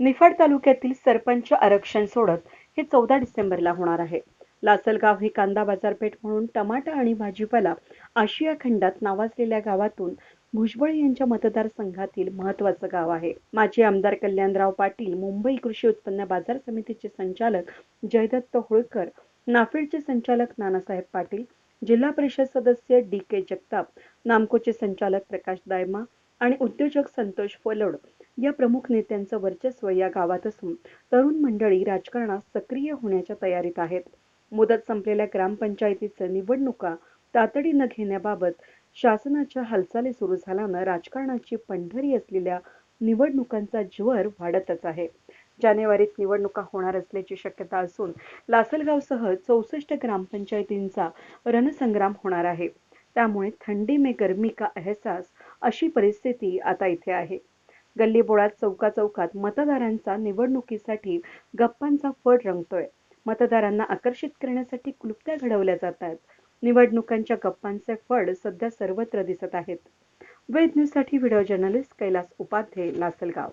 निफाड तालुक्यातील सरपंच आरक्षण सोडत हे चौदा डिसेंबरला होणार आहे. लासलगाव ही कांदा बाजारपेठ म्हणून टमाटा आणि भाजीपाला आशिया खंडात नावाजलेल्या गावातून भुजबळ यांच्या मतदारसंघातील महत्वाचं गाव आहे. माजी आमदार कल्याणराव पाटील मुंबई कृषी उत्पन्न बाजार समितीचे संचालक जयदत्त होळकर नाफेडचे संचालक नानासाहेब पाटील जिल्हा परिषद सदस्य डी के जगताप नामकोचे संचालक प्रकाश दायमा आणि उद्योजक संतोष फलोड या प्रमुख नेत्यांचं वर्चस्व या गावात असून तरुण मंडळी राजकारणात सक्रिय होण्याच्या तयारीत आहेत. मुदत संपलेल्या ग्रामपंचायतीचं निवडणुका तातडीनं घेण्याबाबत शासनाच्या हालचाली सुरू झाल्यानं राजकारणाची पंढरी असलेल्या निवडणुकांचा ज्वर वाढतच आहे. जानेवारीत निवडणुका होणार असल्याची शक्यता असून लासलगावसह चौसष्ट ग्रामपंचायतींचा रणसंग्राम होणार आहे. त्यामुळे थंडी में गर्मी का अहसास अशी परिस्थिती आता इथे आहे. गल्लीबोळात चौका चौकात मतदारांचा निवडणुकीसाठी गप्पांचा फड रंगतोय. मतदारांना आकर्षित करण्यासाठी क्लुप्त्या घडवल्या जात आहेत निवडणुकांच्या गप्पांचे फड सध्या सर्वत्र दिसत आहेत. वेद न्यूजसाठी व्हिडिओ जर्नलिस्ट कैलास उपाध्ये लासलगाव.